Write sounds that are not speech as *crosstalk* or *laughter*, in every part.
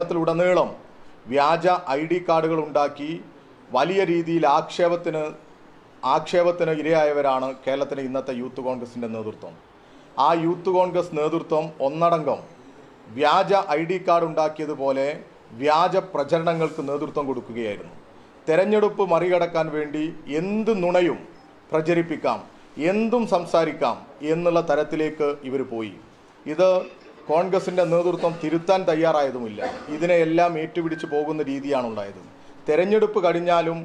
കേരളത്തിലുടനീളം വ്യാജ I D കാർഡുകൾ ഉണ്ടാക്കി വലിയ രീതിയിൽ ആക്ഷേപത്തിന് ആക്ഷേപത്തിന് ഇരയായവരാണ് കേരളത്തിലെ ഇന്നത്തെ യൂത്ത് കോൺഗ്രസിന്റെ നേതൃത്വം. ആ യൂത്ത് കോൺഗ്രസ് നേതൃത്വം ഒന്നടങ്കം വ്യാജ ഐ ഡി കാർഡ് ഉണ്ടാക്കിയതുപോലെ വ്യാജ പ്രചരണങ്ങൾക്ക് നേതൃത്വം കൊടുക്കുകയായിരുന്നു. തെരഞ്ഞെടുപ്പ് മറികടക്കാൻ വേണ്ടി എന്ത് നുണയും പ്രചരിപ്പിക്കാം എന്തും സംസാരിക്കാം എന്നുള്ള തരത്തിലേക്ക് ഇവർ പോയി. ഇത് കോൺഗ്രസിന്റെ നേതൃത്വം തിരുത്താൻ തയ്യാറായതുമില്ല. ഇതിനെയെല്ലാം ഏറ്റുപിടിച്ച് പോകുന്ന രീതിയാണ് ഉണ്ടായത്. തെരഞ്ഞെടുപ്പ് കഴിഞ്ഞാലും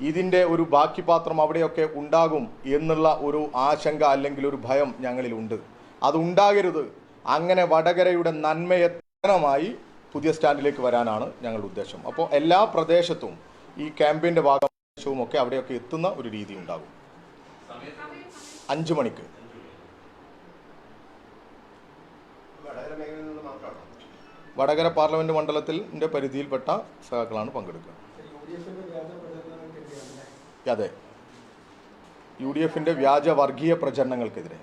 ഇതിന്റെ ഒരു ബാക്കി പാത്രം അവിടെയൊക്കെ ഉണ്ടാകും എന്നുള്ള ഒരു ആശങ്ക അല്ലെങ്കിൽ ഒരു ഭയം ഞങ്ങളിലുണ്ട്. അതുണ്ടാകരുത് അങ്ങനെ വടകരയുടെ നന്മയെ പൂർണമായി പുതിയ സ്റ്റാൻഡിലേക്ക് വരാനാണ് ഞങ്ങളുടെ ഉദ്ദേശം. അപ്പോൾ എല്ലാ പ്രദേശത്തും ഈ ക്യാമ്പയിന്റെ ഭാഗവും ഒക്കെ അവിടെയൊക്കെ എത്തുന്ന ഒരു രീതി ഉണ്ടാകും. അഞ്ച് മണിക്ക്. വടകര പാർലമെന്റ് മണ്ഡലത്തിന്റെ പരിധിയിൽപ്പെട്ട സഖാക്കളാണ് പങ്കെടുക്കുക. അതെ യു ഡി എഫിന്റെ വ്യാജ വർഗീയ പ്രചരണങ്ങൾക്കെതിരെ.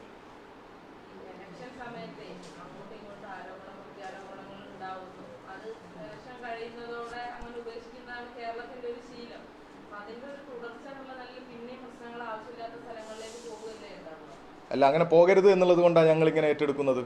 ഇലക്ഷൻ സമയത്തെ അങ്ങോട്ടും ഇങ്ങോട്ടും ആരോപണം പ്രത്യാരോപണങ്ങൾ ഉണ്ടാവുന്നു. അത് ഇലക്ഷൻ കഴിയുന്നതോടെ അങ്ങനെ ഉപേക്ഷിക്കുന്നതാണ് കേരളത്തിന്റെ ഒരു ശീലം. അപ്പൊ ഒരു തുടർച്ച എന്നുള്ള നിലയിൽ പ്രശ്നങ്ങൾ ആവശ്യമില്ലാത്ത സ്ഥലങ്ങളിലേക്ക് പോകുകയല്ലേ ഉണ്ടാവുക? അല്ല അങ്ങനെ പോകരുത് എന്നുള്ളത് കൊണ്ടാണ് ഞങ്ങൾ ഇങ്ങനെ ഏറ്റെടുക്കുന്നത്.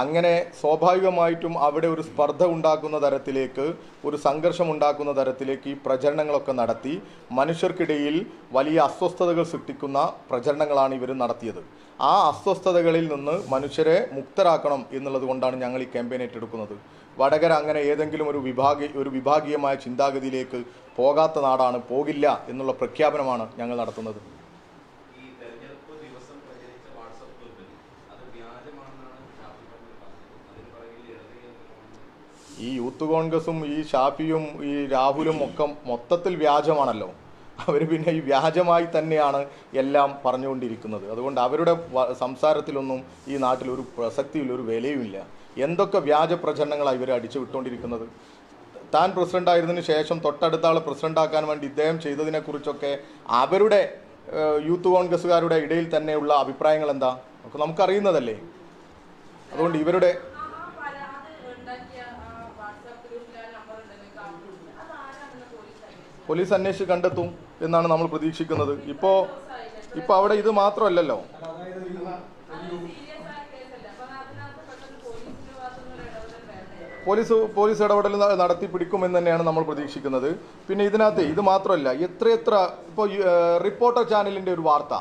അങ്ങനെ സ്വാഭാവികമായിട്ടും അവിടെ ഒരു സ്പർദ്ധ ഉണ്ടാക്കുന്ന തരത്തിലേക്ക് ഒരു സംഘർഷം ഉണ്ടാക്കുന്ന തരത്തിലേക്ക് ഈ പ്രചരണങ്ങളൊക്കെ നടത്തി. മനുഷ്യർക്കിടയിൽ വലിയ അസ്വസ്ഥതകൾ സൃഷ്ടിക്കുന്ന പ്രചരണങ്ങളാണ് ഇവർ നടത്തിയത്. ആ അസ്വസ്ഥതകളിൽ നിന്ന് മനുഷ്യരെ മുക്തരാക്കണം എന്നുള്ളത് കൊണ്ടാണ് ഞങ്ങൾ ഈ ക്യാമ്പയിൻ ഏറ്റെടുക്കുന്നത്. വടകര അങ്ങനെ ഏതെങ്കിലും ഒരു വിഭാഗ ഒരു വിഭാഗീയമായ ചിന്താഗതിയിലേക്ക് പോകാത്ത നാടാണ് പോകില്ല എന്നുള്ള പ്രഖ്യാപനമാണ് ഞങ്ങൾ നടത്തുന്നത് ഈ തെരഞ്ഞെടുപ്പ് ദിവസം പ്രചരിച്ച വാട്സപ്പ് ഗ്രൂപ്പിൽ അത് വ്യാജമാണെന്നാണ് ഷാഫി പറമ്പിൽ പറഞ്ഞത് അതിന് പിറകിൽ ഇടതുകേന്ദ്രമാണ് ഈ യൂത്ത് കോൺഗ്രസും ഈ ഷാഫിയും ഈ രാഹുലും ഒക്കെ മൊത്തത്തിൽ വ്യാജമാണല്ലോ. അവർ പിന്നെ ഈ വ്യാജമായി തന്നെയാണ് എല്ലാം പറഞ്ഞുകൊണ്ടിരിക്കുന്നത്. അതുകൊണ്ട് അവരുടെ സംസാരത്തിലൊന്നും ഈ നാട്ടിൽ ഒരു പ്രസക്തിയില്ല ഒരു വിലയുമില്ല. എന്തൊക്കെ വ്യാജ പ്രചരണങ്ങളാണ് ഇവർ അടിച്ചു വിട്ടുകൊണ്ടിരിക്കുന്നത് താൻ ആയിരുന്നതിനു ശേഷം തൊട്ടടുത്ത ആൾ പ്രസിഡന്റ് ആക്കാൻ വേണ്ടി ഇദ്ദേഹം ചെയ്തതിനെക്കുറിച്ചൊക്കെ അവരുടെ യൂത്ത് കോൺഗ്രസ്സുകാരുടെ ഇടയിൽ തന്നെയുള്ള അഭിപ്രായങ്ങൾ എന്താ നമുക്ക് നമുക്കറിയുന്നതല്ലേ? അതുകൊണ്ട് ഇവരുടെ ആ ആ പല അത് ഉണ്ടാക്കിയ ആ വാട്സാപ്പ് ഗ്രൂപ്പിൽ ആ നമ്പർ ഉണ്ടല്ലോ കാർട്ടൂണിൽ അത് ആരാണെന്ന് പോലീസ് അന്വേഷിച്ചു കണ്ടെത്തും എന്നാണ് നമ്മൾ പ്രതീക്ഷിക്കുന്നത്. ഇപ്പോ ഇപ്പോൾ അവിടെ ഇത് മാത്രമല്ലല്ലോ. പോലീസ് പോലീസ് ഇടപെടൽ നടത്തി പിടിക്കുമെന്ന് തന്നെയാണ് നമ്മൾ പ്രതീക്ഷിക്കുന്നത്. പിന്നെ ഇതിനകത്ത് ഇത് മാത്രമല്ല എത്രയെത്ര ഇപ്പോൾ റിപ്പോർട്ടർ ചാനലിന്റെ ഒരു വാർത്ത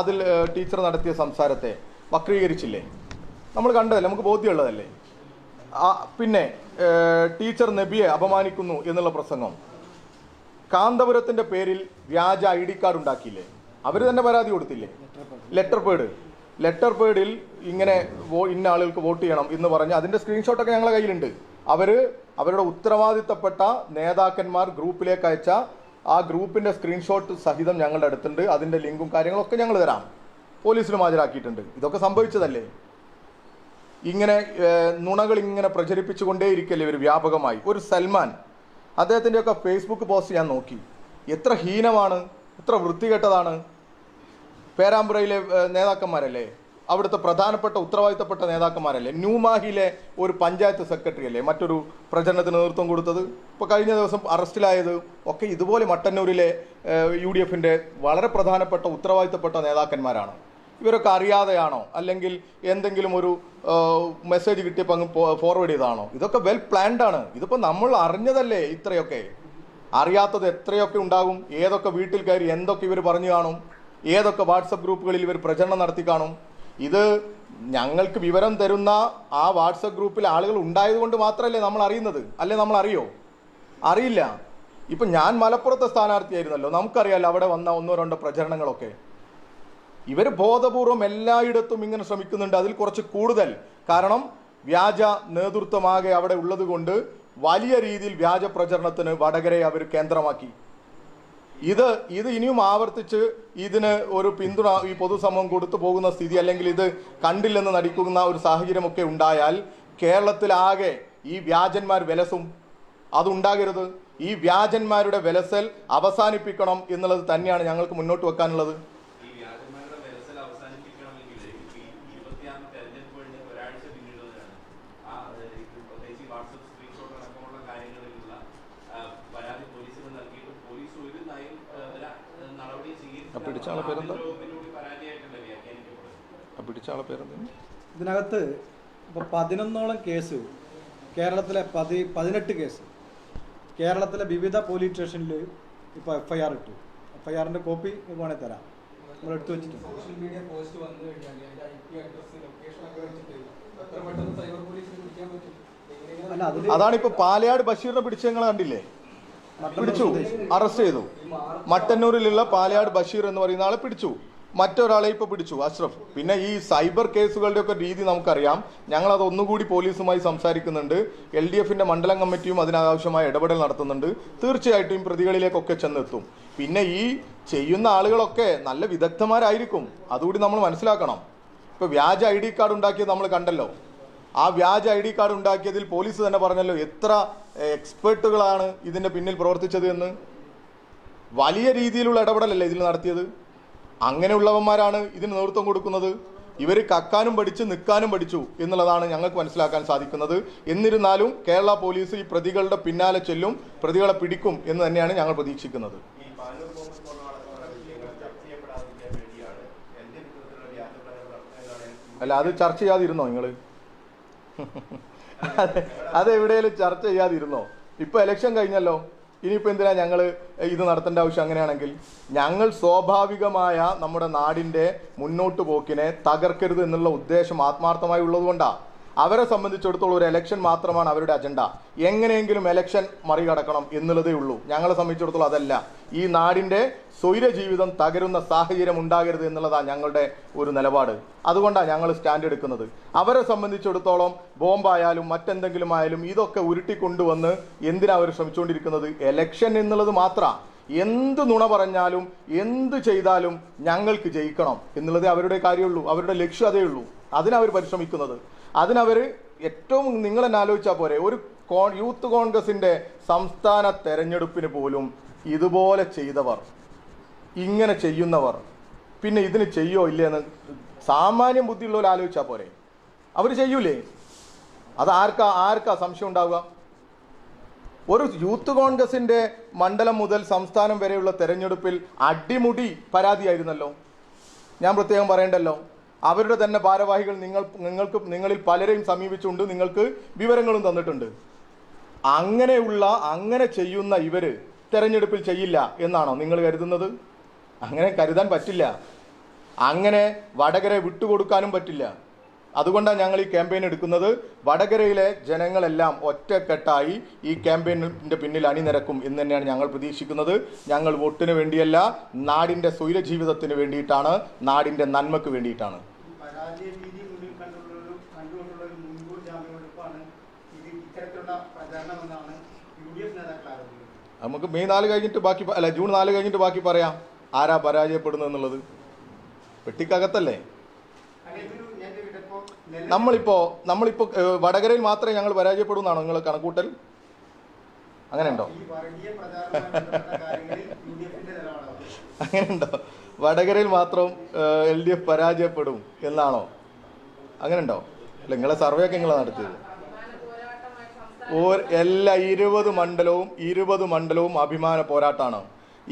അതിൽ ടീച്ചർ നടത്തിയ സംസാരത്തെ വക്രീകരിച്ചില്ലേ? നമ്മൾ കണ്ടതല്ലേ? നമുക്ക് ബോധ്യമുള്ളതല്ലേ? പിന്നെ ടീച്ചർ നബിയെ അപമാനിക്കുന്നു എന്നുള്ള പ്രസംഗം. കാന്തപുരത്തിന്റെ പേരിൽ വ്യാജ ഐ ഡി കാർഡ് ഉണ്ടാക്കിയില്ലേ? അവർ തന്നെ പരാതി കൊടുത്തില്ലേ? ലെറ്റർ പേഡ് ലെറ്റർ പേഡിൽ ഇങ്ങനെ ഇന്ന ആളുകൾക്ക് വോട്ട് ചെയ്യണം എന്ന് പറഞ്ഞ് അതിന്റെ സ്ക്രീൻഷോട്ടൊക്കെ ഞങ്ങളുടെ കയ്യിലുണ്ട്. അവർ അവരുടെ ഉത്തരവാദിത്തപ്പെട്ട നേതാക്കന്മാർ ഗ്രൂപ്പിലേക്ക് അയച്ച ആ ഗ്രൂപ്പിന്റെ സ്ക്രീൻഷോട്ട് സഹിതം ഞങ്ങളുടെ അടുത്തുണ്ട്. അതിന്റെ ലിങ്കും കാര്യങ്ങളൊക്കെ ഞങ്ങൾ തരാം. പോലീസിലും ഹാജരാക്കിയിട്ടുണ്ട്. ഇതൊക്കെ സംഭവിച്ചതല്ലേ? ഇങ്ങനെ നുണകൾ ഇങ്ങനെ പ്രചരിപ്പിച്ചുകൊണ്ടേയിരിക്കല്ലേ ഇവർ വ്യാപകമായി? ഒരു സൽമാൻ അദ്ദേഹത്തിന്റെയൊക്കെ ഫേസ്ബുക്ക് പോസ്റ്റ് ഞാൻ നോക്കി. എത്ര ഹീനമാണ് എത്ര വൃത്തികെട്ടതാണ്. പേരാമ്പ്രയിലെ നേതാക്കന്മാരല്ലേ? അവിടുത്തെ പ്രധാനപ്പെട്ട ഉത്തരവാദിത്തപ്പെട്ട നേതാക്കന്മാരല്ലേ? ന്യൂമാഹിയിലെ ഒരു പഞ്ചായത്ത് സെക്രട്ടറി അല്ലേ മറ്റൊരു പ്രചരണത്തിന് നേതൃത്വം കൊടുത്തത്. ഇപ്പോൾ കഴിഞ്ഞ ദിവസം അറസ്റ്റിലായത് ഒക്കെ ഇതുപോലെ മട്ടന്നൂരിലെ യു വളരെ പ്രധാനപ്പെട്ട ഉത്തരവാദിത്തപ്പെട്ട നേതാക്കന്മാരാണ്. ഇവരൊക്കെ അറിയാതെയാണോ? അല്ലെങ്കിൽ എന്തെങ്കിലും ഒരു മെസ്സേജ് കിട്ടിയപ്പോൾ അങ്ങ് ഫോർവേഡ് ചെയ്തതാണോ ഇതൊക്കെ വെൽ പ്ലാൻഡ് ആണ്. ഇതിപ്പോൾ നമ്മൾ അറിഞ്ഞതല്ലേ ഇത്രയൊക്കെ? അറിയാത്തത് എത്രയൊക്കെ ഉണ്ടാകും? ഏതൊക്കെ വീട്ടിൽ കയറി എന്തൊക്കെ ഇവർ പറഞ്ഞു കാണും? ഏതൊക്കെ വാട്സപ്പ് ഗ്രൂപ്പുകളിൽ ഇവർ പ്രചരണം നടത്തി കാണും? ഇത് ഞങ്ങൾക്ക് വിവരം തരുന്ന ആ വാട്സപ്പ് ഗ്രൂപ്പിൽ ആളുകൾ ഉണ്ടായതുകൊണ്ട് മാത്രമല്ലേ നമ്മൾ അറിയുന്നത്? അല്ലേ നമ്മൾ അറിയോ? അറിയില്ല. ഇപ്പം ഞാൻ മലപ്പുറത്തെ സ്ഥാനാർത്ഥിയായിരുന്നല്ലോ. നമുക്കറിയാലോ അവിടെ വന്ന ഒന്നോ രണ്ടോ പ്രചരണങ്ങളൊക്കെ. ഇവർ ബോധപൂർവം എല്ലായിടത്തും ഇങ്ങനെ ശ്രമിക്കുന്നുണ്ട്. അതിൽ കുറച്ച് കൂടുതൽ. കാരണം വ്യാജ നേതൃത്വമാകെ അവിടെ ഉള്ളത് കൊണ്ട് വലിയ രീതിയിൽ വ്യാജ പ്രചരണത്തിന് വടകരയെ അവർ കേന്ദ്രമാക്കി. ഇത് ഇത് ഇനിയും ആവർത്തിച്ച് ഇതിന് ഒരു പിന്തുണ ഈ പൊതുസമൂഹം കൊടുത്തു പോകുന്ന സ്ഥിതി അല്ലെങ്കിൽ ഇത് കണ്ടില്ലെന്ന് നടിക്കുന്ന ഒരു സാഹചര്യമൊക്കെ ഉണ്ടായാൽ കേരളത്തിലാകെ ഈ വ്യാജന്മാർ വിലസും. അതുണ്ടാകരുത്. ഈ വ്യാജന്മാരുടെ വിലസൽ അവസാനിപ്പിക്കണം എന്നുള്ളത് തന്നെയാണ് ഞങ്ങൾക്ക് മുന്നോട്ട് വെക്കാനുള്ളത് ഈ വ്യാജന്മാരുടെ വിലസൽ അവസാനിപ്പിക്കണമെങ്കിൽ ഈ ഇരുപത്തിയാറിന് തെരഞ്ഞെടുപ്പ് കഴിഞ്ഞ് ഒരാഴ്ച പിന്നിടുന്നതാണ് ആ അതായത് ഇത് പ്രത്യേകിച്ച് ഈ വാട്സപ്പ് സ്ക്രീൻഷോട്ട് അടക്കമുള്ള പിടിച്ച ആളെ പേരെന്താ? ഒന്നിനുകൂടി ആ പിടിച്ച ആളെ പേരെന്താ? ഇതിനകത്ത് ഇപ്പോൾ പതിനൊന്നോളം കേസ് കേരളത്തിലെ പതി പതിനെട്ട് കേസ് കേരളത്തിലെ വിവിധ പോലീസ് സ്റ്റേഷനിൽ ഇപ്പോൾ എഫ്ഐആർ ഐ ആർ ഇട്ടു. എഫ്ഐആറിന്റെ ഐ ആറിന്റെ കോപ്പി വേണമെങ്കിൽ തരാം. നമ്മൾ എടുത്തു വെച്ചിട്ടുണ്ട്. സോഷ്യൽ മീഡിയ പോസ്റ്റ് വന്നു കഴിഞ്ഞാൽ അതിന്റെ ഐ പി അഡ്രസ് ലൊക്കേഷൻ ഒക്കെ വെച്ചിട്ട് എത്ര പെട്ടെന്ന് സൈബർ പോലീസിന് പിടിക്കാൻ പറ്റും? എങ്ങനെയാണ് അല്ല അതിൽ അതാണിപ്പോ പാലയാട് ബഷീറിനെ പിടിച്ച നിങ്ങൾ കണ്ടില്ലേ? പിടിച്ചു. അറസ്റ്റ് ചെയ്തു. മട്ടന്നൂരിലുള്ള പാലയാട് ബഷീർ എന്ന് പറയുന്ന ആളെ പിടിച്ചു. മറ്റൊരാളെ ഇപ്പൊ പിടിച്ചു അഷ്റഫ്. പിന്നെ ഈ സൈബർ കേസുകളുടെ ഒക്കെ രീതി നമുക്കറിയാം. ഞങ്ങൾ അത് ഒന്നുകൂടി പോലീസുമായി സംസാരിക്കുന്നുണ്ട്. എൽ ഡി എഫിന്റെ മണ്ഡലം കമ്മിറ്റിയും അതിനാവശ്യമായ ഇടപെടൽ നടത്തുന്നുണ്ട്. തീർച്ചയായിട്ടും പ്രതികളിലേക്കൊക്കെ ചെന്നെത്തും. പിന്നെ ഈ ചെയ്യുന്ന ആളുകളൊക്കെ നല്ല വിദഗ്ധന്മാരായിരിക്കും. അതുകൂടി നമ്മൾ മനസ്സിലാക്കണം. ഇപ്പൊ വ്യാജ ഐ ഡി കാർഡ് ഉണ്ടാക്കിയത് നമ്മൾ കണ്ടല്ലോ. ആ വ്യാജ ഐ ഡി കാർഡ് ഉണ്ടാക്കിയതിൽ പോലീസ് തന്നെ പറഞ്ഞല്ലോ എത്ര എക്സ്പേർട്ടുകളാണ് ഇതിന്റെ പിന്നിൽ പ്രവർത്തിച്ചത് എന്ന്. വലിയ രീതിയിലുള്ള ഇടപെടലല്ലേ ഇതിൽ നടത്തിയത്. അങ്ങനെയുള്ളവന്മാരാണ് ഇതിന് നേതൃത്വം കൊടുക്കുന്നത്. ഇവർ കക്കാനും പഠിച്ചു നിൽക്കാനും പഠിച്ചു എന്നുള്ളതാണ് ഞങ്ങൾക്ക് മനസ്സിലാക്കാൻ സാധിക്കുന്നത്. എന്നിരുന്നാലും കേരള പോലീസ് ഈ പ്രതികളുടെ പിന്നാലെ ചെല്ലും പ്രതികളെ പിടിക്കും എന്ന് തന്നെയാണ് ഞങ്ങൾ പ്രതീക്ഷിക്കുന്നത്. അല്ല അത് ചർച്ച ചെയ്യാതിരുന്നോ നിങ്ങൾ *laughs* അത് എവിടെയെങ്കിലും ചർച്ച ചെയ്യാതിരുന്നോ? ഇപ്പൊ ഇലക്ഷൻ കഴിഞ്ഞല്ലോ. ഇനിയിപ്പോ എന്തിനാ ഞങ്ങൾ ഇത് നടത്തേണ്ട ആവശ്യം അങ്ങനെയാണെങ്കിൽ? ഞങ്ങൾ സ്വാഭാവികമായ നമ്മുടെ നാടിന്റെ മുന്നോട്ട് പോക്കിനെ തകർക്കരുത് എന്നുള്ള ഉദ്ദേശം ആത്മാർത്ഥമായി ഉള്ളതുകൊണ്ടാ അവരെ സംബന്ധിച്ചിടത്തോളം ഒരു എലക്ഷൻ മാത്രമാണ് അവരുടെ അജണ്ട എങ്ങനെയെങ്കിലും എലക്ഷൻ മറികടക്കണം എന്നുള്ളതേ ഉള്ളൂ. ഞങ്ങളെ സംബന്ധിച്ചിടത്തോളം അതല്ല. ഈ നാടിന്റെ സ്വൈര ജീവിതം തകരുന്ന സാഹചര്യം ഉണ്ടാകരുത് എന്നുള്ളതാണ് ഞങ്ങളുടെ ഒരു നിലപാട്. അതുകൊണ്ടാണ് ഞങ്ങൾ സ്റ്റാൻഡ് എടുക്കുന്നത്. അവരെ സംബന്ധിച്ചിടത്തോളം ബോംബായാലും മറ്റെന്തെങ്കിലും ആയാലും ഇതൊക്കെ ഉരുട്ടിക്കൊണ്ടുവന്ന് എന്തിനാ അവർ ശ്രമിച്ചുകൊണ്ടിരിക്കുന്നത് എലക്ഷൻ എന്നുള്ളത് മാത്രമാണ് എന്ത് നുണ പറഞ്ഞാലും എന്ത് ചെയ്താലും ഞങ്ങൾക്ക് ജയിക്കണം എന്നുള്ളതേ അവരുടെ കാര്യമുള്ളൂ. അവരുടെ ലക്ഷ്യം അതേ ഉള്ളൂ. അതിനവർ പരിശ്രമിക്കുന്നത്. അതിനവർ ഏറ്റവും നിങ്ങൾ തന്നെ ആലോചിച്ചാൽ പോരെ. ഒരു യൂത്ത് കോൺഗ്രസിന്റെ സംസ്ഥാന തെരഞ്ഞെടുപ്പിന് പോലും ഇതുപോലെ ചെയ്തവർ. ഇങ്ങനെ ചെയ്യുന്നവർ. പിന്നെ ഇതിന് ചെയ്യോ ഇല്ലേ എന്ന് സാമാന്യം ബുദ്ധിയുള്ളവർ ആലോചിച്ചാൽ പോരെ. അവർ ചെയ്യൂലേ? അത് ആർക്കാ ആർക്കാ സംശയം ഉണ്ടാവുക? ഒരു യൂത്ത് കോൺഗ്രസിന്റെ മണ്ഡലം മുതൽ സംസ്ഥാനം വരെയുള്ള തെരഞ്ഞെടുപ്പിൽ അടിമുടി പരാതിയായിരുന്നല്ലോ. ഞാൻ പ്രത്യേകം പറയണ്ടല്ലോ. അവരുടെ തന്നെ ഭാരവാഹികൾ നിങ്ങൾ നിങ്ങൾക്ക് നിങ്ങളിൽ പലരെയും സമീപിച്ചുകൊണ്ട് നിങ്ങൾക്ക് വിവരങ്ങളും തന്നിട്ടുണ്ട്. അങ്ങനെയുള്ള അങ്ങനെ ചെയ്യുന്ന ഇവർ തെരഞ്ഞെടുപ്പിൽ ചെയ്യില്ല എന്നാണോ നിങ്ങൾ കരുതുന്നത്? അങ്ങനെ കരുതാൻ പറ്റില്ല. അങ്ങനെ വടകര വിട്ടുകൊടുക്കാനും പറ്റില്ല. അതുകൊണ്ടാണ് ഞങ്ങൾ ഈ ക്യാമ്പയിൻ എടുക്കുന്നത്. വടകരയിലെ ജനങ്ങളെല്ലാം ഒറ്റക്കെട്ടായി ഈ ക്യാമ്പയിനിന്റെ പിന്നിൽ അണിനിരക്കും എന്ന് തന്നെയാണ് ഞങ്ങൾ പ്രതീക്ഷിക്കുന്നത്. ഞങ്ങൾ വോട്ടിന് വേണ്ടിയല്ല നാടിന്റെ സ്വൈര ജീവിതത്തിന് വേണ്ടിയിട്ടാണ് നാടിന്റെ നന്മക്ക് വേണ്ടിയിട്ടാണ്. നമുക്ക് മെയ് നാല് കഴിഞ്ഞിട്ട് ബാക്കി അല്ല ജൂൺ നാല് കഴിഞ്ഞിട്ട് ബാക്കി പറയാം. ആരാ പരാജയപ്പെടുന്നത് എന്നുള്ളത്? പെട്ടിക്കകത്തല്ലേ? നമ്മളിപ്പോ നമ്മളിപ്പോ വടകരയിൽ മാത്രമേ ഞങ്ങൾ പരാജയപ്പെടുന്നാണോ നിങ്ങൾ കണക്കൂട്ടൽ? അങ്ങനെയുണ്ടോ? അങ്ങനെയുണ്ടോ? വടകരയിൽ മാത്രം എൽ ഡി എഫ് പരാജയപ്പെടും എന്നാണോ? അങ്ങനെയുണ്ടോ? അല്ല നിങ്ങളെ സർവേ ഒക്കെ നിങ്ങൾ നടത്തിയത് എല്ലാ ഇരുപത് മണ്ഡലവും ഇരുപത് മണ്ഡലവും അഭിമാന പോരാട്ടമാണ്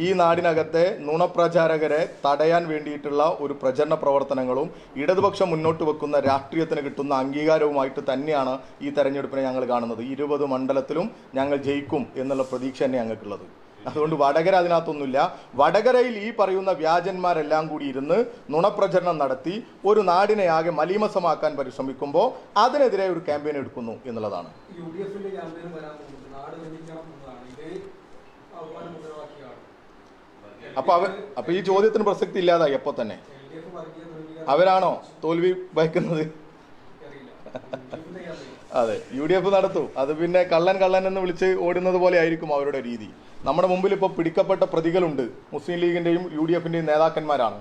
ഈ നാടിനകത്തെ നുണപ്രചാരകരെ തടയാൻ വേണ്ടിയിട്ടുള്ള ഒരു പ്രചരണ പ്രവർത്തനങ്ങളും ഇടതുപക്ഷം മുന്നോട്ട് വെക്കുന്ന രാഷ്ട്രീയത്തിന് കിട്ടുന്ന അംഗീകാരവുമായിട്ട് തന്നെയാണ് ഈ തെരഞ്ഞെടുപ്പിനെ ഞങ്ങൾ കാണുന്നത്. ഇരുപത് മണ്ഡലത്തിലും ഞങ്ങൾ ജയിക്കും എന്നുള്ള പ്രതീക്ഷ തന്നെ ഞങ്ങൾക്കുള്ളത്. അതുകൊണ്ട് വടകര അതിനകത്തൊന്നുമില്ല. വടകരയിൽ ഈ പറയുന്ന വ്യാജന്മാരെല്ലാം കൂടി ഇരുന്ന് നുണപ്രചരണം നടത്തി ഒരു നാടിനെ ആകെ മലീമസമാക്കാൻ പരിശ്രമിക്കുമ്പോൾ അതിനെതിരെ ഒരു ക്യാമ്പയിൻ എടുക്കുന്നു എന്നുള്ളതാണ് യു ഡി എഫിന്റെ ക്യാമ്പയിൻ വരാൻ പോകുന്നത് നാട് ഭരിക്കണം എന്നതാണ് ഇതേ ആഹ്വാന മുദ്രാവാക്യമാണ് അപ്പൊ അവ അപ്പൊ ഈ ചോദ്യത്തിന് പ്രസക്തി ഇല്ലാതായി അപ്പൊ തന്നെ. അവരാണോ തോൽവി വഹിക്കുന്നത് അതെ യു ഡി എഫ് നടത്തു. അത് പിന്നെ കള്ളൻ കള്ളൻ എന്ന് വിളിച്ച് ഓടുന്നത് പോലെ ആയിരിക്കും അവരുടെ രീതി. നമ്മുടെ മുമ്പിൽ ഇപ്പോൾ പിടിക്കപ്പെട്ട പ്രതികളുണ്ട്. മുസ്ലിം ലീഗിന്റെയും യു ഡി എഫിന്റെയും നേതാക്കന്മാരാണ്.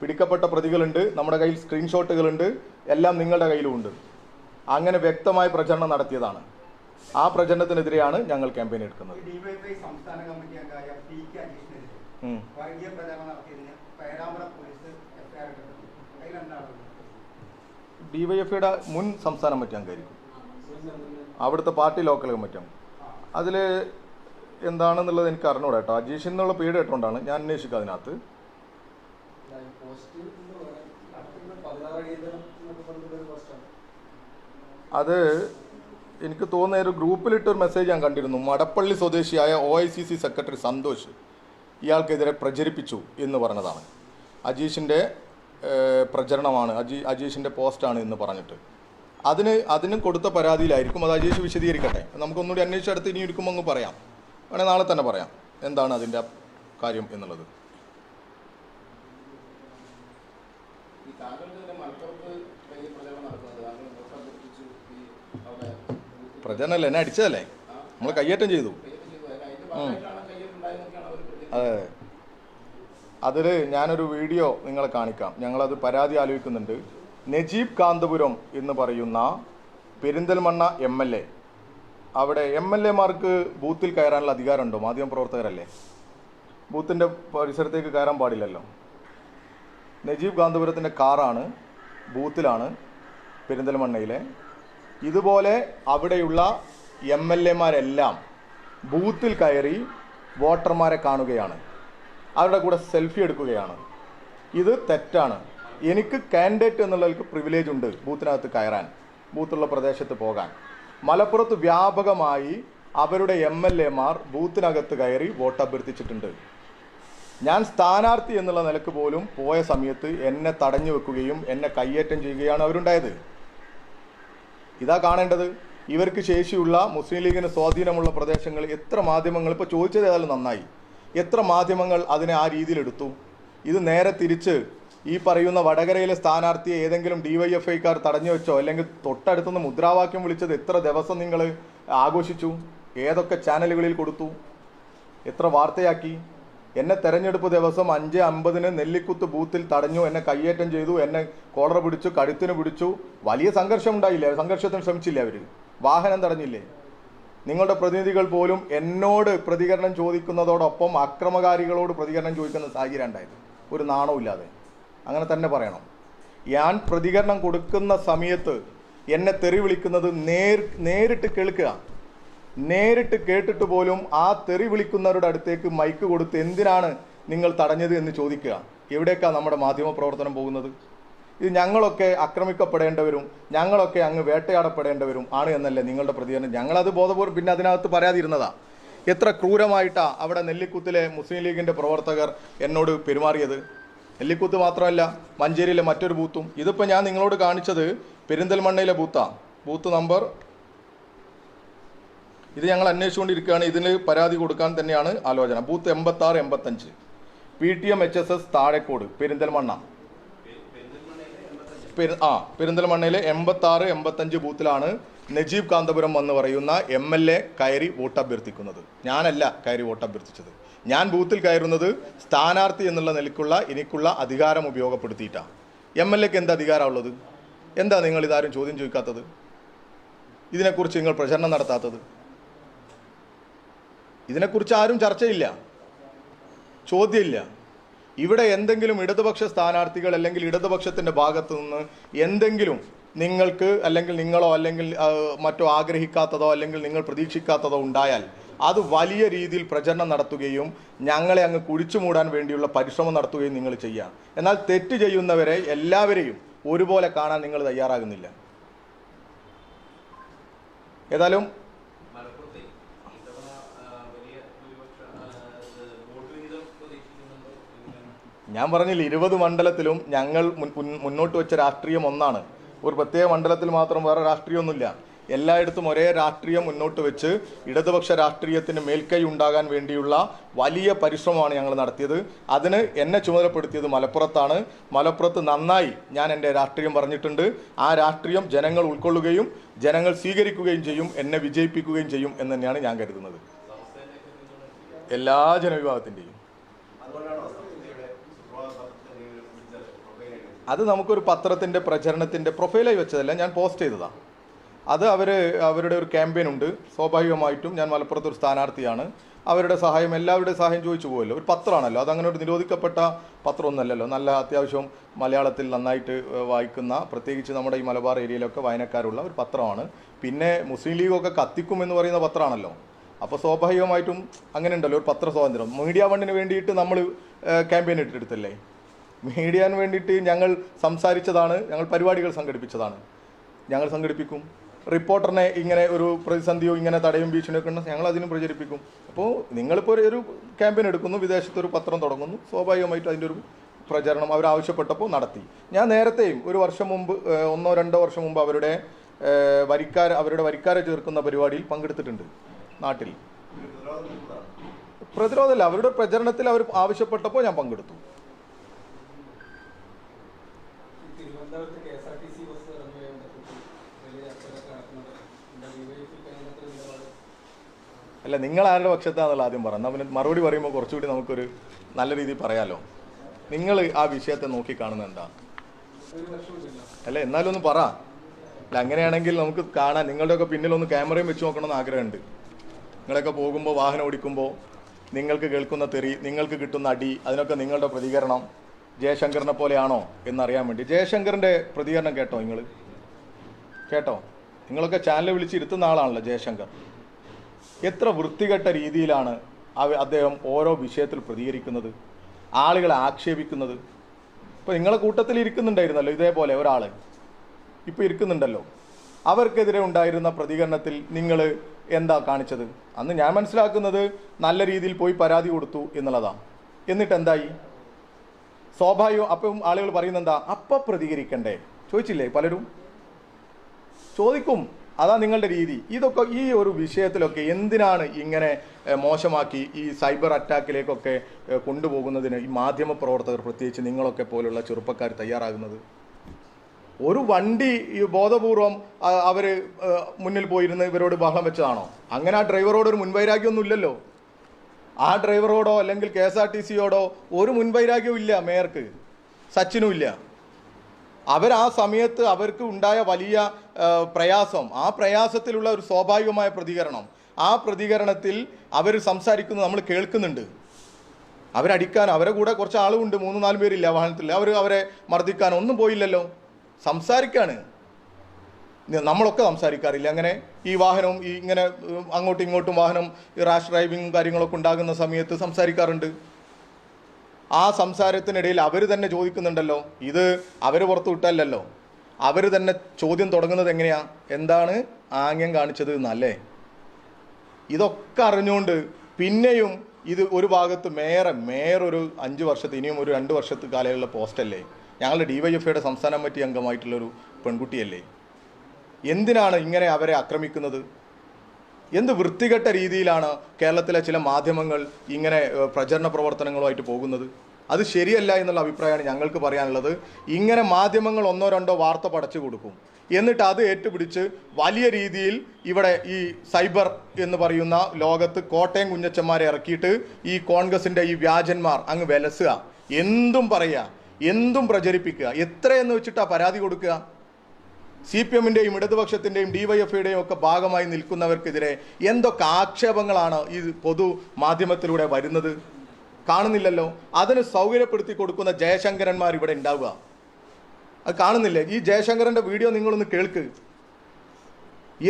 പിടിക്കപ്പെട്ട പ്രതികളുണ്ട്. നമ്മുടെ കയ്യിൽ സ്ക്രീൻഷോട്ടുകളുണ്ട്. എല്ലാം നിങ്ങളുടെ കയ്യിലും ഉണ്ട് അങ്ങനെ വ്യക്തമായ പ്രചരണം നടത്തിയതാണ്. ആ പ്രചരണത്തിനെതിരെയാണ് ഞങ്ങൾ ക്യാമ്പയിൻ എടുക്കുന്നത് ഈ ഡിവൈഎഫ്ഐ സംസ്ഥാന കമ്മിറ്റി അംഗമായ പി കെ അജീഷിനെതിരെ ഉം. വർഗീയ പ്രചാരണം നടത്തിയതിന് പേരാമ്പ്ര പോലീസ് എഫ്ഐആർ എടുത്തിട്ടുണ്ട് അതിലെന്താണ് ഡിവൈഎഫ്ഐയുടെ മുൻ സംസ്ഥാന കമ്മിറ്റി അംഗമായിരിക്കും മുന്നേ മുന്നേ അവിടുത്തെ പാർട്ടി ലോക്കൽ കമ്മിറ്റി അംഗം. അതിൽ എന്താണെന്നുള്ളത് എനിക്ക് അറിഞ്ഞൂടാ കേട്ടോ. അജീഷ് എന്നുള്ള പേര് കേട്ടോണ്ടാണ് ഞാൻ അന്വേഷിക്കുക അതിനകത്ത്. അത് എനിക്ക് തോന്നുന്ന ഒരു ഗ്രൂപ്പിലിട്ടൊരു മെസ്സേജ് ഞാൻ കണ്ടിരുന്നു. മടപ്പള്ളി സ്വദേശിയായ O I C C secretary Santhosh. ഇയാൾക്കെതിരെ പ്രചരിപ്പിച്ചു എന്ന് പറഞ്ഞതാണ്. അജീഷിന്റെ പ്രചരണമാണ് അജി അജീഷിന്റെ പോസ്റ്റാണ് എന്ന് പറഞ്ഞിട്ട്. അതിന് അതിനും കൊടുത്ത പരാതിയിലായിരിക്കും അത് അജീഷ് വിശദീകരിക്കട്ടെ. നമുക്കൊന്നുകൂടി അന്വേഷിച്ചെടുത്ത് ഇനി ഇരിക്കുമ്പോൾ അങ്ങ് പറയാം. വേണേൽ നാളെ തന്നെ പറയാം. എന്താണ് അതിന്റെ കാര്യം എന്നുള്ളത്. ഈ താങ്കൾക്ക് തന്നെ മലപ്പുറത്ത് വലിയ പ്രചരണം നടക്കുന്നത് താങ്കൾ വോട്ട് ഈ അവിടെ പ്രചരണമല്ല എന്നെ അടിച്ചതല്ലേ? നമ്മൾ കയ്യേറ്റം ചെയ്തു കയ്യൊപ്പ് ചെയ്തു അതിന് അതിന്റെ ഭാഗമായിട്ടാണ് കയ്യൊപ്പുണ്ടായെന്നൊക്കെയാണ് അവർ പ്രതികരിച്ചത് അതെ. അതിൽ ഞാനൊരു വീഡിയോ നിങ്ങളെ കാണിക്കാം. ഞങ്ങളത് പരാതി ആലോചിക്കുന്നുണ്ട്. നജീബ് കാന്തപുരം എന്ന് പറയുന്ന പെരിന്തൽമണ്ണ എം എൽ എ. അവിടെ എം എൽ എമാർക്ക് ബൂത്തിൽ കയറാനുള്ള അധികാരമുണ്ടോ? മാധ്യമ പ്രവർത്തകരല്ലേ? ബൂത്തിന്റെ പരിസരത്തേക്ക് കയറാൻ പാടില്ലല്ലോ. നജീബ് കാന്തപുരത്തിന്റെ കാറാണ് ബൂത്തിലാണ് പെരിന്തൽമണ്ണയിലെ. ഇതുപോലെ അവിടെയുള്ള എം എൽ എമാരെല്ലാം ബൂത്തിൽ കയറി വോട്ടർമാരെ കാണുകയാണ്. അവരുടെ കൂടെ സെൽഫി എടുക്കുകയാണ്. ഇത് തെറ്റാണ്. എനിക്ക് കാൻഡിഡേറ്റ് എന്നുള്ളവർക്ക് പ്രിവിലേജ് ഉണ്ട് ബൂത്തിനകത്ത് കയറാൻ ബൂത്തുള്ള പ്രദേശത്ത് പോകാൻ. മലപ്പുറത്ത് വ്യാപകമായി അവരുടെ എം എൽ എമാർ ബൂത്തിനകത്ത് കയറി വോട്ട് അഭ്യർത്ഥിച്ചിട്ടുണ്ട്. ഞാൻ സ്ഥാനാർത്ഥി എന്നുള്ള നിലയ്ക്ക് പോലും പോയ സമയത്ത് എന്നെ തടഞ്ഞു വെക്കുകയും എന്നെ കയ്യേറ്റം ചെയ്യുകയാണ് അവരുണ്ടായത്. ഇതാ കാണേണ്ടത്. ഇവർക്ക് ശേഷിയുള്ള മുസ്ലിം ലീഗിന് സ്വാധീനമുള്ള പ്രദേശങ്ങൾ എത്ര മാധ്യമങ്ങൾ ഇപ്പോൾ ചോദിച്ചത് ഏതായാലും നന്നായി. എത്ര മാധ്യമങ്ങൾ അതിനെ ആ രീതിയിലെടുത്തു? ഇത് നേരെ തിരിച്ച് ഈ പറയുന്ന വടകരയിലെ സ്ഥാനാർത്ഥിയെ ഏതെങ്കിലും ഡി വൈ എഫ് ഐക്കാർ തടഞ്ഞു വെച്ചോ അല്ലെങ്കിൽ തൊട്ടടുത്തുനിന്ന് മുദ്രാവാക്യം വിളിച്ചത് എത്ര ദിവസം നിങ്ങൾ ആഘോഷിച്ചു? ഏതൊക്കെ ചാനലുകളിൽ കൊടുത്തു? എത്ര വാർത്തയാക്കി? എന്നെ തെരഞ്ഞെടുപ്പ് ദിവസം അഞ്ച് അമ്പതിന് നെല്ലിക്കുത്ത് ബൂത്തിൽ തടഞ്ഞു എന്നെ കയ്യേറ്റം ചെയ്തു എന്നെ കോളർ പിടിച്ചു കഴുത്തിന് പിടിച്ചു. വലിയ സംഘർഷം ഉണ്ടായില്ല? സംഘർഷത്തിന് ശ്രമിച്ചില്ല അവർ വാഹനം തടഞ്ഞില്ലേ? നിങ്ങളുടെ പ്രതിനിധികൾ പോലും എന്നോട് പ്രതികരണം ചോദിക്കുന്നതോടൊപ്പം അക്രമകാരികളോട് പ്രതികരണം ചോദിക്കുന്ന സാഹചര്യം ഉണ്ടായത്. ഒരു നാണവുമില്ലാതെ അങ്ങനെ തന്നെ പറയണം. ഞാൻ പ്രതികരണം കൊടുക്കുന്ന സമയത്ത് എന്നെ തെറി വിളിക്കുന്നത് നേർ നേരിട്ട് കേൾക്കുക. നേരിട്ട് കേട്ടിട്ട് പോലും ആ തെറി വിളിക്കുന്നവരുടെ അടുത്തേക്ക് മൈക്ക് കൊടുത്ത് എന്തിനാണ് നിങ്ങൾ തടഞ്ഞത് എന്ന് ചോദിക്കുക. എവിടേക്കാണ് നമ്മുടെ മാധ്യമ പ്രവർത്തനം പോകുന്നത്? ഇത് ഞങ്ങളൊക്കെ ആക്രമിക്കപ്പെടേണ്ടവരും ഞങ്ങളൊക്കെ അങ്ങ് വേട്ടയാടപ്പെടേണ്ടവരും ആണ് എന്നല്ലേ നിങ്ങളുടെ പ്രതികരണം. ഞങ്ങളത് ബോധപൂർവം പിന്നെ അതിനകത്ത് പറയാതിരുന്നതാ. എത്ര ക്രൂരമായിട്ടാ അവിടെ നെല്ലിക്കുത്തിലെ മുസ്ലിം ലീഗിന്റെ പ്രവർത്തകർ എന്നോട് പെരുമാറിയത്. നെല്ലിക്കുത്ത് മാത്രമല്ല മഞ്ചേരിയിലെ മറ്റൊരു ബൂത്തും. ഇതിപ്പോൾ ഞാൻ നിങ്ങളോട് കാണിച്ചത് പെരിന്തൽമണ്ണയിലെ ബൂത്താ. Booth number. ഇത് ഞങ്ങൾ അന്വേഷിച്ചുകൊണ്ടിരിക്കുകയാണ്. ഇതിന് പരാതി കൊടുക്കാൻ തന്നെയാണ് ആലോചന. ബൂത്ത് എൺപത്തി ആറ് എൺപത്തഞ്ച്. P T M H S S Thazhekode Perinthalmanna. പെരു- ആ പെരിന്തൽമണ്ണയിലെ എൺപത്തി ആറ് എൺപത്തഞ്ച് ബൂത്തിലാണ് നജീബ് കാന്തപുരം എന്ന് പറയുന്ന എം എൽ എ കയറി വോട്ട് അഭ്യർത്ഥിക്കുന്നത് ഞാനല്ല കയറി വോട്ട് അഭ്യർത്ഥിച്ചത് ഞാൻ ബൂത്തിൽ കയറുന്നത് സ്ഥാനാർത്ഥി എന്നുള്ള നിലയ്ക്കുള്ള എനിക്കുള്ള അധികാരം ഉപയോഗപ്പെടുത്തിയിട്ടാണ്. എം എൽ എക്ക് എന്ത് അധികാരമുള്ളത് എന്താ നിങ്ങൾ ഇതാരും ചോദ്യം ചോദിക്കാത്തത്? ഇതിനെക്കുറിച്ച് നിങ്ങൾ പ്രചരണം നടത്താത്തത്? ഇതിനെക്കുറിച്ച് ആരും ചർച്ചയില്ല. ചോദ്യമില്ല. ഇവിടെ എന്തെങ്കിലും ഇടതുപക്ഷ സ്ഥാനാർത്ഥികൾ അല്ലെങ്കിൽ ഇടതുപക്ഷത്തിന്റെ ഭാഗത്തു നിന്ന് എന്തെങ്കിലും നിങ്ങൾക്ക് അല്ലെങ്കിൽ നിങ്ങളോ അല്ലെങ്കിൽ മറ്റോ ആഗ്രഹിക്കാത്തതോ അല്ലെങ്കിൽ നിങ്ങൾ പ്രതീക്ഷിക്കാത്തതോ ഉണ്ടായാൽ അത് വലിയ രീതിയിൽ പ്രചരണം നടത്തുകയും ഞങ്ങളെ അങ്ങ് കുഴിച്ചു മൂടാൻ വേണ്ടിയുള്ള പരിശ്രമം നടത്തുകയും നിങ്ങൾ ചെയ്യുക എന്നാൽ തെറ്റ് ചെയ്യുന്നവരെ എല്ലാവരെയും ഒരുപോലെ കാണാൻ നിങ്ങൾ തയ്യാറാകുന്നില്ല. ഏതായാലും മലപ്പുറത്തെ ഇത്തവണ ആ, വലിയ ഭൂരിപക്ഷ ആ, ഇത് വോട്ട് വിഹിതം പ്രതീക്ഷിക്കുന്നുണ്ടോ എങ്ങനെയാണ് ഞാൻ പറഞ്ഞില്ല ഇരുപത് മണ്ഡലത്തിലും ഞങ്ങൾ മുന്നോട്ട് വെച്ച രാഷ്ട്രീയം ഒന്നാണ്. ഒരു പ്രത്യേക മണ്ഡലത്തിൽ മാത്രം വേറെ രാഷ്ട്രീയമൊന്നുമില്ല. എല്ലായിടത്തും ഒരേ രാഷ്ട്രീയം മുന്നോട്ട് വെച്ച് ഇടതുപക്ഷ രാഷ്ട്രീയത്തിന് മേൽക്കൈ ഉണ്ടാകാൻ വേണ്ടിയുള്ള വലിയ പരിശ്രമമാണ് ഞങ്ങൾ നടത്തിയത്. അതിന് എന്നെ ചുമതലപ്പെടുത്തിയത് മലപ്പുറത്താണ്. മലപ്പുറത്ത് നന്നായി ഞാൻ എന്റെ രാഷ്ട്രീയം പറഞ്ഞിട്ടുണ്ട്. ആ രാഷ്ട്രീയം ജനങ്ങൾ ഉൾക്കൊള്ളുകയും ജനങ്ങൾ സ്വീകരിക്കുകയും ചെയ്യും എന്നെ വിജയിപ്പിക്കുകയും ചെയ്യും എന്ന് തന്നെയാണ് ഞാൻ കരുതുന്നത്. എല്ലാ ജനവിഭാഗത്തിന്റെയും. അത് നമുക്കൊരു പത്രത്തിന്റെ പ്രചരണത്തിന്റെ പ്രൊഫൈലായി വെച്ചതല്ല ഞാൻ പോസ്റ്റ് ചെയ്തതാണ് അത് അവർ അവരുടെ ഒരു ക്യാമ്പയിൻ ഉണ്ട്. സ്വാഭാവികമായിട്ടും ഞാൻ മലപ്പുറത്ത് ഒരു സ്ഥാനാർത്ഥിയാണ്. അവരുടെ സഹായം എല്ലാവരുടെയും സഹായം ചോദിച്ചു പോകുമല്ലോ ഒരു പത്രമാണല്ലോ. അതങ്ങനെ ഒരു നിരോധിക്കപ്പെട്ട പത്രമൊന്നുമല്ലല്ലോ. നല്ല അത്യാവശ്യം മലയാളത്തിൽ നന്നായിട്ട് വായിക്കുന്ന പ്രത്യേകിച്ച് നമ്മുടെ ഈ മലബാർ ഏരിയയിലൊക്കെ വായനക്കാരുള്ള ഒരു പത്രമാണ്. പിന്നെ മുസ്ലിം ലീഗൊക്കെ കത്തിക്കും എന്ന് പറയുന്ന പത്രമാണല്ലോ. അപ്പോൾ സ്വാഭാവികമായിട്ടും അങ്ങനെ ഉണ്ടല്ലോ ഒരു പത്ര സ്വാതന്ത്ര്യം മീഡിയ വണ്ണിന് വേണ്ടിയിട്ട് നമ്മൾ ക്യാമ്പയിൻ ഇട്ടെടുത്തല്ലേ മീഡിയാന് വേണ്ടിയിട്ട് ഞങ്ങൾ സംസാരിച്ചതാണ് ഞങ്ങൾ പരിപാടികൾ സംഘടിപ്പിച്ചതാണ്. ഞങ്ങൾ സംഘടിപ്പിക്കും. റിപ്പോർട്ടറിനെ ഇങ്ങനെ ഒരു പ്രതിസന്ധിയോ ഇങ്ങനെ തടയും ഭീഷണിയൊക്കെ ഉണ്ടെങ്കിൽ ഞങ്ങൾ അതിനും പ്രചരിപ്പിക്കും. അപ്പോൾ നിങ്ങളിപ്പോൾ ഒരു- ക്യാമ്പയിൻ എടുക്കുന്നു വിദേശത്തൊരു പത്രം തുടങ്ങുന്നു. സ്വാഭാവികമായിട്ട് അതിന്റെ ഒരു പ്രചരണം അവർ ആവശ്യപ്പെട്ടപ്പോൾ നടത്തി. ഞാൻ നേരത്തെയും ഒരു വർഷം മുമ്പ് ഒന്നോ രണ്ടോ വർഷം മുമ്പ് അവരുടെ വരിക്കാര അവരുടെ വരിക്കാരെ ചേർക്കുന്ന പരിപാടിയിൽ പങ്കെടുത്തിട്ടുണ്ട് നാട്ടിൽ. പ്രതിരോധമല്ല. അവരുടെ പ്രചരണത്തിൽ അവർ ആവശ്യപ്പെട്ടപ്പോൾ ഞാൻ പങ്കെടുത്തു ഈ തിരുവനന്തപുരത്ത് K S R T C bus ഇറങ്ങുകയെ ബന്ധപ്പെട്ട് വലിയ ചർച്ചകളൊക്കെ നടക്കുന്നത് എന്താ ഡിവൈഎഫ്ഐക്ക് അതിനകത്ത് നിലപാട് അല്ല നിങ്ങൾ ആരുടെ പക്ഷത്താണെന്നുള്ള ആദ്യം പറ എന്നാൽ പിന്നെ മറുപടി പറയുമ്പോൾ കുറച്ചുകൂടി നമുക്കൊരു നല്ല രീതിയിൽ പറയാലോ. നിങ്ങൾ ആ വിഷയത്തെ നോക്കി എന്താ? അല്ല എന്നാലും ഒന്ന് പറ. അല്ല അങ്ങനെയാണെങ്കിൽ നമുക്ക് കാണാൻ നിങ്ങളുടെയൊക്കെ പിന്നിലൊന്ന് ക്യാമറയും വെച്ച് നോക്കണമെന്ന് ആഗ്രഹമുണ്ട്. നിങ്ങളൊക്കെ പോകുമ്പോൾ വാഹനം ഓടിക്കുമ്പോൾ നിങ്ങൾക്ക് കേൾക്കുന്ന തെറി നിങ്ങൾക്ക് കിട്ടുന്ന അടി അതിനൊക്കെ നിങ്ങളുടെ പ്രതികരണം ജയശങ്കറിനെ പോലെയാണോ എന്നറിയാൻ വേണ്ടി. ജയശങ്കറിന്റെ പ്രതികരണം കേട്ടോ നിങ്ങൾ കേട്ടോ? നിങ്ങളൊക്കെ ചാനൽ വിളിച്ച് ഇരുത്തുന്ന ആളാണല്ലോ ജയശങ്കർ. എത്ര വൃത്തികെട്ട രീതിയിലാണ് അദ്ദേഹം ഓരോ വിഷയത്തിൽ പ്രതികരിക്കുന്നത് ആളുകളെ ആക്ഷേപിക്കുന്നത്. ഇപ്പോൾ നിങ്ങളെ കൂട്ടത്തിൽ ഇരിക്കുന്നുണ്ടായിരുന്നല്ലോ ഇതേപോലെ ഒരാൾ ഇപ്പോൾ ഇരിക്കുന്നുണ്ടല്ലോ. അവർക്കെതിരെ ഉണ്ടായിരുന്ന പ്രതികരണത്തിൽ നിങ്ങൾ എന്താ കാണിച്ചത്? അന്ന് ഞാൻ മനസ്സിലാക്കുന്നത് നല്ല രീതിയിൽ പോയി പരാതി കൊടുത്തു എന്നുള്ളതാണ് എന്നിട്ട് എന്തായി? സ്വാഭാവികം അപ്പം ആളുകൾ പറയുന്നെന്താ? അപ്പം പ്രതികരിക്കണ്ടേ? ചോദിച്ചില്ലേ പലരും? ചോദിക്കും. അതാ നിങ്ങളുടെ രീതി. ഇതൊക്കെ ഈ ഒരു വിഷയത്തിലൊക്കെ എന്തിനാണ് ഇങ്ങനെ മോശമാക്കി ഈ സൈബർ അറ്റാക്കിലേക്കൊക്കെ കൊണ്ടുപോകുന്നതിന് ഈ മാധ്യമ പ്രവർത്തകർ പ്രത്യേകിച്ച് നിങ്ങളൊക്കെ പോലുള്ള ചെറുപ്പക്കാർ തയ്യാറാകുന്നത്? ഒരു വണ്ടി ബോധപൂർവം അവർ മുന്നിൽ പോയിരുന്ന് ഇവരോട് ബഹളം വെച്ചതാണോ? അങ്ങനെ ആ ഡ്രൈവറോട് ഒരു മുൻവൈരാഗ്യമൊന്നും ഇല്ലല്ലോ ആ ഡ്രൈവറോടോ അല്ലെങ്കിൽ കെ എസ് ആർ ടി സിയോടോ ഒരു മുൻവൈരാഗ്യവും ഇല്ല മേയർക്ക്. സച്ചിനും ഇല്ല. അവർ ആ സമയത്ത് അവർക്ക് ഉണ്ടായ വലിയ പ്രയാസം ആ പ്രയാസത്തിലുള്ള ഒരു സ്വാഭാവികമായ പ്രതികരണം. ആ പ്രതികരണത്തിൽ അവർ സംസാരിക്കുന്നത് നമ്മൾ കേൾക്കുന്നുണ്ട്. അവരടിക്കാൻ അവരെ കൂടെ കുറച്ച് ആളുമുണ്ട് മൂന്ന് നാല് പേരില്ല വാഹനത്തിൽ. അവർ അവരെ മർദ്ദിക്കാൻ ഒന്നും പോയില്ലല്ലോ. സംസാരിക്കാണ്. നമ്മളൊക്കെ സംസാരിക്കാറില്ല. അങ്ങനെ ഈ വാഹനം ഈ ഇങ്ങനെ അങ്ങോട്ടും ഇങ്ങോട്ടും വാഹനം ഈ റാഷ് ഡ്രൈവിംഗ് കാര്യങ്ങളൊക്കെ ഉണ്ടാകുന്ന സമയത്ത് സംസാരിക്കാറുണ്ട്. ആ സംസാരത്തിനിടയിൽ അവർ തന്നെ ചോദിക്കുന്നുണ്ടല്ലോ. ഇത് അവർ പുറത്തു വിട്ടല്ലല്ലോ. അവർ തന്നെ ചോദ്യം തുടങ്ങുന്നത് എങ്ങനെയാ? എന്താണ് ആംഗ്യം കാണിച്ചത് എന്നല്ലേ? ഇതൊക്കെ അറിഞ്ഞുകൊണ്ട് പിന്നെയും ഇത് ഒരു ഭാഗത്ത് മേയർ മേയർ ഒരു അഞ്ച് വർഷത്തെ ഇനിയും ഒരു രണ്ട് വർഷത്തെ കാലയുള്ള പോസ്റ്റല്ലേ ഞങ്ങളുടെ ഡി വൈ എഫ് ഐയുടെ സംസ്ഥാന കമ്മിറ്റി അംഗമായിട്ടുള്ളൊരു പെൺകുട്ടിയല്ലേ? എന്തിനാണ് ഇങ്ങനെ അവരെ ആക്രമിക്കുന്നത്? എന്ത് വൃത്തികെട്ട രീതിയിലാണ് കേരളത്തിലെ ചില മാധ്യമങ്ങൾ ഇങ്ങനെ പ്രചരണ പ്രവർത്തനങ്ങളുമായിട്ട് പോകുന്നത്? അത് ശരിയല്ല എന്നുള്ള അഭിപ്രായമാണ് ഞങ്ങൾക്ക് പറയാനുള്ളത്. ഇങ്ങനെ മാധ്യമങ്ങൾ ഒന്നോ രണ്ടോ വാർത്ത പടച്ചു കൊടുക്കും. എന്നിട്ട് അത് ഏറ്റുപിടിച്ച് വലിയ രീതിയിൽ ഇവിടെ ഈ സൈബർ എന്ന് പറയുന്ന ലോകത്ത് കോട്ടയം കുഞ്ഞച്ചന്മാരെ ഇറക്കിയിട്ട് ഈ കോൺഗ്രസിന്റെ ഈ വ്യാജന്മാർ അങ്ങ് വിലസുക. എന്തും പറയുക. എന്തും പ്രചരിപ്പിക്കുക. എത്രയെന്ന് വെച്ചിട്ടാ പരാതി കൊടുക്കുക? സി പി എമ്മിന്റെയും ഇടതുപക്ഷത്തിന്റെയും ഡിവൈഎഫ്ഐയുടെയും ഒക്കെ ഭാഗമായി നിൽക്കുന്നവർക്കെതിരെ എന്തൊക്കെ ആക്ഷേപങ്ങളാണ് ഈ പൊതു മാധ്യമത്തിലൂടെ വരുന്നത്? കാണുന്നില്ലല്ലോ. അതിന് സൗകര്യപ്പെടുത്തി കൊടുക്കുന്ന ജയശങ്കരന്മാർ ഇവിടെ ഉണ്ടാവുക. അത് കാണുന്നില്ലേ? ഈ ജയശങ്കരന്റെ വീഡിയോ നിങ്ങളൊന്ന് കേൾക്ക്.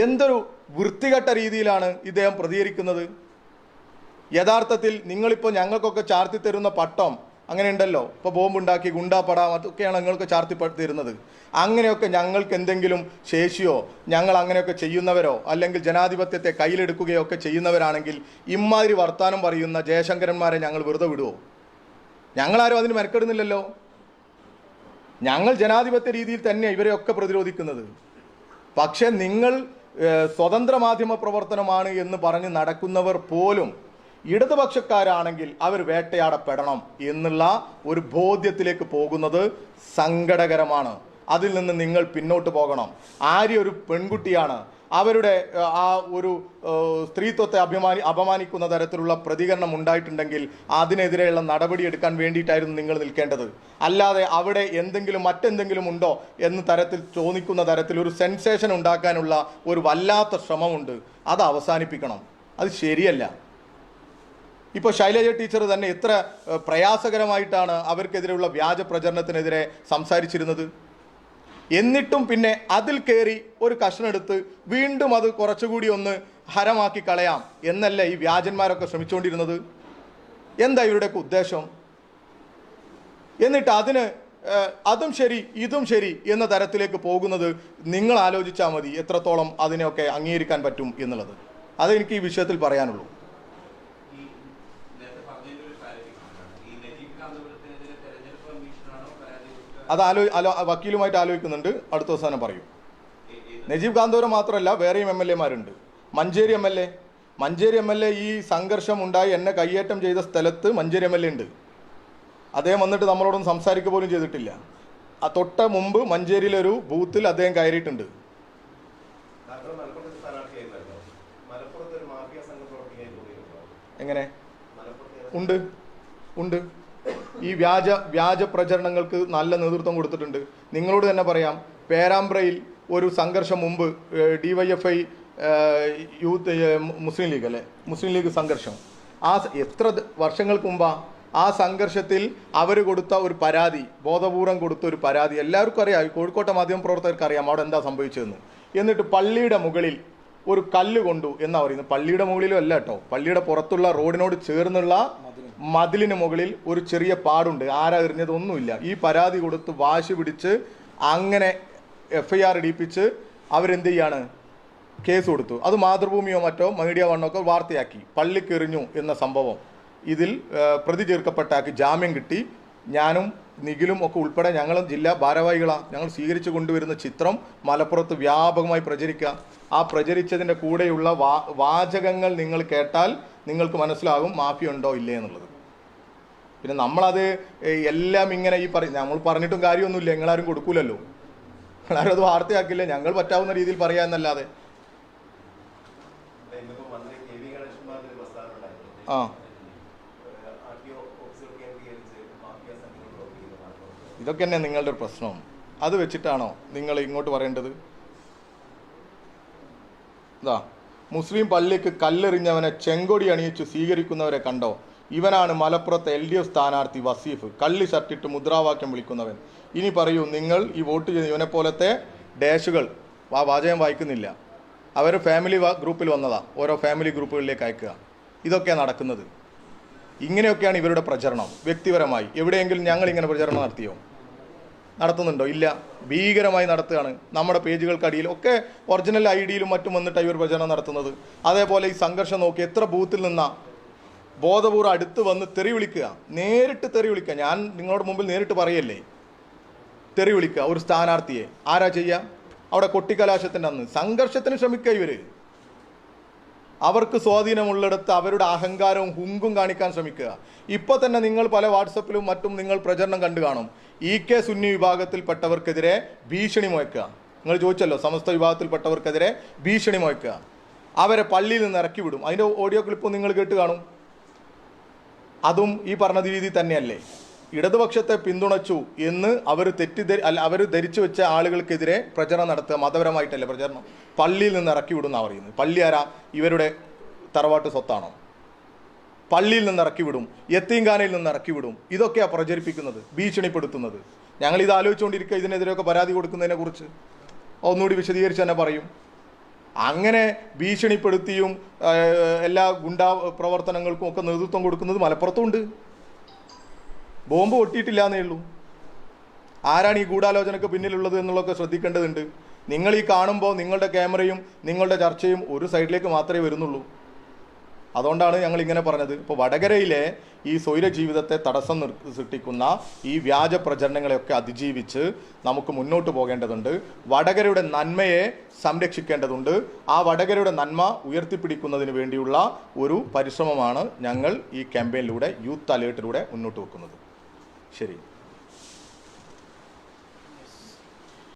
എന്തൊരു വൃത്തികെട്ട രീതിയിലാണ് ഇദ്ദേഹം പ്രതികരിക്കുന്നത്? യഥാർത്ഥത്തിൽ നിങ്ങളിപ്പോൾ ഞങ്ങൾക്കൊക്കെ ചാർത്തി തരുന്ന പട്ടം അങ്ങനെ ഉണ്ടല്ലോ ഇപ്പോൾ ബോംബുണ്ടാക്കി ഗുണ്ടാപ്പട അതൊക്കെയാണ് നിങ്ങൾക്ക് ചാർത്തിപ്പെടുത്തിയിരുന്നത് അങ്ങനെയൊക്കെ ഞങ്ങൾക്ക് എന്തെങ്കിലും ശേഷിയോ ഞങ്ങൾ അങ്ങനെയൊക്കെ ചെയ്യുന്നവരോ അല്ലെങ്കിൽ ജനാധിപത്യത്തെ കയ്യിലെടുക്കുകയോ ഒക്കെ ചെയ്യുന്നവരാണെങ്കിൽ ഇമാതിരി വർത്താനം പറയുന്ന ജയശങ്കരന്മാരെ ഞങ്ങൾ വെറുതെ വിടുവോ? ഞങ്ങളാരും അതിന് മെനക്കെടുന്നില്ലല്ലോ. ഞങ്ങൾ ജനാധിപത്യ രീതിയിൽ തന്നെ ഇവരെയൊക്കെ പ്രതിരോധിക്കുന്നത്. പക്ഷേ നിങ്ങൾ സ്വതന്ത്ര മാധ്യമ പ്രവർത്തനമാണ് എന്ന് പറഞ്ഞ് നടക്കുന്നവർ പോലും ഇടതുപക്ഷക്കാരാണെങ്കിൽ അവർ വേട്ടയാടപ്പെടണം എന്നുള്ള ഒരു ബോധ്യത്തിലേക്ക് പോകുന്നത് സങ്കടകരമാണ്. അതിൽ നിന്ന് നിങ്ങൾ പിന്നോട്ട് പോകണം. ആര്യ ഒരു പെൺകുട്ടിയാണ്. അവരുടെ ആ ഒരു സ്ത്രീത്വത്തെ അഭിമാനി അപമാനിക്കുന്ന തരത്തിലുള്ള പ്രതികരണം ഉണ്ടായിട്ടുണ്ടെങ്കിൽ അതിനെതിരെയുള്ള നടപടിയെടുക്കാൻ വേണ്ടിയിട്ടായിരുന്നു നിങ്ങൾ നിൽക്കേണ്ടത്. അല്ലാതെ അവിടെ എന്തെങ്കിലും മറ്റെന്തെങ്കിലും ഉണ്ടോ എന്ന തരത്തിൽ തോന്നിക്കുന്ന തരത്തിൽ ഒരു സെൻസേഷൻ ഉണ്ടാക്കാനുള്ള ഒരു വല്ലാത്ത ശ്രമമുണ്ട്. അത് അവസാനിപ്പിക്കണം. അത് ശരിയല്ല. ഇപ്പോൾ ശൈലജ ടീച്ചർ തന്നെ എത്ര പ്രയാസകരമായിട്ടാണ് അവർക്കെതിരെയുള്ള വ്യാജ പ്രചരണത്തിനെതിരെ സംസാരിച്ചിരുന്നത്? എന്നിട്ടും പിന്നെ അതിൽ കയറി ഒരു കഷ്ണെടുത്ത് വീണ്ടും അത് കുറച്ചുകൂടി ഒന്ന് ഹരമാക്കി കളയാം എന്നല്ല ഈ വ്യാജന്മാരൊക്കെ ശ്രമിച്ചുകൊണ്ടിരുന്നത് എന്താ ഇവരുടെയൊക്കെ ഉദ്ദേശം? എന്നിട്ട് അതിന് അതും ശരി ഇതും ശരി എന്ന തരത്തിലേക്ക് പോകുന്നത് നിങ്ങൾ ആലോചിച്ചാൽ മതി എത്രത്തോളം അതിനെയൊക്കെ അംഗീകരിക്കാൻ പറ്റും എന്നുള്ളത്. അതെനിക്ക് ഈ വിഷയത്തിൽ പറയാനുള്ളൂ ഈ നേരത്തെ പറഞ്ഞതിന്റെ ഒരു ക്ലാരിഫിക്കേഷൻ ഈ നജീബ് കാന്തപുരത്തിനെതിരെ തെരഞ്ഞെടുപ്പ് കമ്മീഷനാണോ പരാതി കൊടുക്കുക അത് ആലോ ആലോ വക്കീലുമായിട്ട് ആലോചിക്കുന്നുണ്ട്. അടുത്ത ദിവസം പറയും. നജീബ് ഗാന്ധോര മാത്രമല്ല വേറെയും M L എമാരുണ്ട്. Manjeri M L A. Manjeri M L A ഈ സംഘർഷം ഉണ്ടായി എന്നെ കയ്യേറ്റം ചെയ്ത സ്ഥലത്ത് മഞ്ചേരി എം എൽ എ ഉണ്ട്. അദ്ദേഹം വന്നിട്ട് നമ്മളോടൊന്നും സംസാരിക്കുക പോലും ചെയ്തിട്ടില്ല. ആ തൊട്ട മുമ്പ് മഞ്ചേരിയിലൊരു ബൂത്തിൽ അദ്ദേഹം കയറിയിട്ടുണ്ട്. എങ്ങനെ? ഉണ്ട്. ഉണ്ട്. ഈ വ്യാജ വ്യാജ പ്രചരണങ്ങൾക്ക് നല്ല നേതൃത്വം കൊടുത്തിട്ടുണ്ട്. നിങ്ങളോട് തന്നെ പറയാം പേരാമ്പ്രയിൽ ഒരു സംഘർഷം മുമ്പ് ഡിവൈഎഫ്ഐ യൂത്ത് മുസ്ലിം ലീഗ് അല്ലേ? മുസ്ലിം ലീഗ് സംഘർഷം. ആ എത്ര വർഷങ്ങൾക്ക് മുമ്പാ ആ സംഘർഷത്തിൽ അവർ കൊടുത്ത ഒരു പരാതി ബോധപൂർവം കൊടുത്ത ഒരു പരാതി എല്ലാവർക്കും അറിയാം. കോഴിക്കോട്ടെ മാധ്യമ പ്രവർത്തകർക്ക് അറിയാം അവിടെ എന്താ സംഭവിച്ചതെന്ന്. എന്നിട്ട് പള്ളിയുടെ മുകളിൽ ഒരു കല്ല് കൊണ്ടു എന്നാ പറയുന്നത്. പള്ളിയുടെ മുകളിലും അല്ല കേട്ടോ. പള്ളിയുടെ പുറത്തുള്ള റോഡിനോട് ചേർന്നുള്ള മതിലിന് മുകളിൽ ഒരു ചെറിയ പാടുണ്ട്. ആരാ എറിഞ്ഞതൊന്നുമില്ല ഈ പരാതി കൊടുത്ത് വാശി പിടിച്ച് അങ്ങനെ എഫ് ഐ ആർ ഇടിപ്പിച്ച് അവരെന്ത് ചെയ്യാണ്? കേസ് കൊടുത്തു. അത് മാതൃഭൂമിയോ മറ്റോ മീഡിയ വണ്ണോ ഒക്കെ വാർത്തയാക്കി. പള്ളിക്കെറിഞ്ഞു എന്ന സംഭവം. ഇതിൽ പ്രതി ചേർക്കപ്പെട്ടാക്കി ജാമ്യം കിട്ടി. ഞാനും നിഖിലും ഒക്കെ ഉൾപ്പെടെ ഞങ്ങൾ ജില്ലാ ഭാരവാഹികളാണ് ഞങ്ങൾ സ്വീകരിച്ചു കൊണ്ടുവരുന്ന ചിത്രം മലപ്പുറത്ത് വ്യാപകമായി പ്രചരിക്കുക. ആ പ്രചരിച്ചതിന്റെ കൂടെയുള്ള വാ വാചകങ്ങൾ നിങ്ങൾ കേട്ടാൽ നിങ്ങൾക്ക് മനസ്സിലാകും മാഫിയ ഉണ്ടോ ഇല്ലേ എന്നുള്ളത്. പിന്നെ നമ്മളത് എല്ലാം ഇങ്ങനെ ഈ പറ നമ്മൾ പറഞ്ഞിട്ടും കാര്യമൊന്നുമില്ല. ഞങ്ങളാരും കൊടുക്കൂലല്ലോ. ഞങ്ങളാരും അത് വാർത്തയാക്കില്ല? ഞങ്ങൾ പറ്റാവുന്ന രീതിയിൽ പറയുക എന്നല്ലാതെ. ആ ആർ ടി ഒ ഓഫീസുകൾ കേന്ദ്രീകരിച്ച് മാഫിയ സംഘങ്ങൾ പ്രവർത്തിക്കുന്നു മലപ്പുറത്ത് ഇതൊക്കെ തന്നെ നിങ്ങളുടെ ഒരു പ്രശ്നവും അത് വെച്ചിട്ടാണോ നിങ്ങൾ ഇങ്ങോട്ട് പറയേണ്ടത്? ഇതാ മുസ്ലിം പള്ളിക്ക് കല്ലെറിഞ്ഞവനെ ചെങ്കൊടി അണിയിച്ച് സ്വീകരിക്കുന്നവരെ കണ്ടോ? ഇവനാണ് മലപ്പുറത്തെ എൽ ഡി എഫ് സ്ഥാനാർത്ഥി വസീഫ്. കള്ളി ഷർട്ടിട്ട് മുദ്രാവാക്യം വിളിക്കുന്നവൻ. ഇനി പറയൂ നിങ്ങൾ ഈ വോട്ട് ചെയ്ത ഇവനെ പോലത്തെ ഡാഷുകൾ ആ വാചകം വായിക്കുന്നില്ല. അവർ ഫാമിലി ഗ്രൂപ്പിൽ വന്നതാ. ഓരോ ഫാമിലി ഗ്രൂപ്പുകളിലേക്ക് അയക്കുക. ഇതൊക്കെയാണ് നടക്കുന്നത്. ഇങ്ങനെയൊക്കെയാണ് ഇവരുടെ പ്രചരണം വ്യക്തിപരമായി. എവിടെയെങ്കിലും ഞങ്ങൾ ഇങ്ങനെ പ്രചരണം നടത്തിയോ? നടത്തുന്നുണ്ടോ? ഇല്ല. ഭീകരമായി നടത്തുകയാണ്. നമ്മുടെ പേജുകൾക്കടിയിൽ ഒക്കെ ഒറിജിനൽ ഐ ഡിയിലും മറ്റും വന്നിട്ട് ഇവർ പ്രചരണം നടത്തുന്നത്. അതേപോലെ ഈ സംഘർഷം നോക്കി എത്ര ബൂത്തിൽ നിന്നാ ബോധപൂർവം അടുത്ത് വന്ന് തെറി വിളിക്കുക. നേരിട്ട് തെറി വിളിക്കുക. ഞാൻ നിങ്ങളുടെ മുമ്പിൽ നേരിട്ട് പറയല്ലേ? തെറി വിളിക്കുക. ഒരു സ്ഥാനാർത്ഥിയെ. ആരാ ചെയ്യുക? അവിടെ കൊട്ടിക്കലാശത്തിന്റെ അന്ന്. സംഘർഷത്തിന് ശ്രമിക്കുക ഇവർ. അവർക്ക് സ്വാധീനമുള്ളിടത്ത് അവരുടെ അഹങ്കാരവും ഹുങ്കും കാണിക്കാൻ ശ്രമിക്കുക. ഇപ്പോൾ തന്നെ നിങ്ങൾ പല വാട്സപ്പിലും മറ്റും നിങ്ങൾ പ്രചരണം കണ്ടു കാണും. ഇ കെ സുന്നി വിഭാഗത്തിൽപ്പെട്ടവർക്കെതിരെ ഭീഷണി മുഴക്കുക നിങ്ങൾ ചോദിച്ചല്ലോ സമസ്ത വിഭാഗത്തിൽപ്പെട്ടവർക്കെതിരെ ഭീഷണി മുഴക്കുക അവരെ പള്ളിയിൽ നിന്ന് ഇറക്കി വിടും. അതിന്റെ ഓഡിയോ ക്ലിപ്പ് നിങ്ങൾ കേട്ട് കാണും. അതും ഈ പറഞ്ഞ രീതി തന്നെയല്ലേ? ഇടതുപക്ഷത്തെ പിന്തുണച്ചു എന്ന് അവർ തെറ്റിദ്ധരി അല്ല അവർ ധരിച്ചു വെച്ച ആളുകൾക്കെതിരെ പ്രചരണം നടത്തുക മതപരമായിട്ടല്ലേ പ്രചരണം. പള്ളിയിൽ നിന്ന് ഇറക്കി വിടുന്നാണ് പറയുന്നത്. പള്ളി ആരാ? ഇവരുടെ തറവാട്ട് സ്വത്താണോ? പള്ളിയിൽ നിന്ന് ഇറക്കി വിടും. എത്തീങ്കാനയിൽ നിന്ന് ഇറക്കി വിടും. ഇതൊക്കെയാണ് പ്രചരിപ്പിക്കുന്നത് ഭീഷണിപ്പെടുത്തുന്നത്. ഞങ്ങൾ ഇത് ആലോചിച്ചുകൊണ്ടിരിക്കുക ഇതിനെതിരെയൊക്കെ പരാതി കൊടുക്കുന്നതിനെ കുറിച്ച്. ഒന്നുകൂടി വിശദീകരിച്ച് തന്നെ പറയും. അങ്ങനെ ഭീഷണിപ്പെടുത്തിയും എല്ലാ ഗുണ്ടാ പ്രവർത്തനങ്ങൾക്കും ഒക്കെ നേതൃത്വം കൊടുക്കുന്നത് മലപ്പുറത്തുണ്ട് ബോംബ് പൊട്ടിയിട്ടില്ല എന്നേ ഉള്ളൂ. ആരാണ് ഈ ഗൂഢാലോചനക്ക് പിന്നിലുള്ളത് എന്നുള്ളതൊക്കെ ശ്രദ്ധിക്കേണ്ടതുണ്ട്. നിങ്ങൾ ഈ കാണുമ്പോൾ നിങ്ങളുടെ ക്യാമറയും നിങ്ങളുടെ ചർച്ചയും ഒരു സൈഡിലേക്ക് മാത്രമേ വരുന്നുള്ളൂ. അതുകൊണ്ടാണ് ഞങ്ങൾ ഇങ്ങനെ പറഞ്ഞത്. ഇപ്പോൾ വടകരയിലെ ഈ സ്വൈര ജീവിതത്തെ തടസ്സം സൃഷ്ടിക്കുന്ന ഈ വ്യാജ പ്രചരണങ്ങളെയൊക്കെ അതിജീവിച്ച് നമുക്ക് മുന്നോട്ട് പോകേണ്ടതുണ്ട്. വടകരയുടെ നന്മയെ സംരക്ഷിക്കേണ്ടതുണ്ട്. ആ വടകരയുടെ നന്മ ഉയർത്തിപ്പിടിക്കുന്നതിന് വേണ്ടിയുള്ള ഒരു പരിശ്രമമാണ് ഞങ്ങൾ ഈ ക്യാമ്പയിനിലൂടെ യൂത്ത് അലേർട്ടിലൂടെ മുന്നോട്ട് വെക്കുന്നത്. ശരി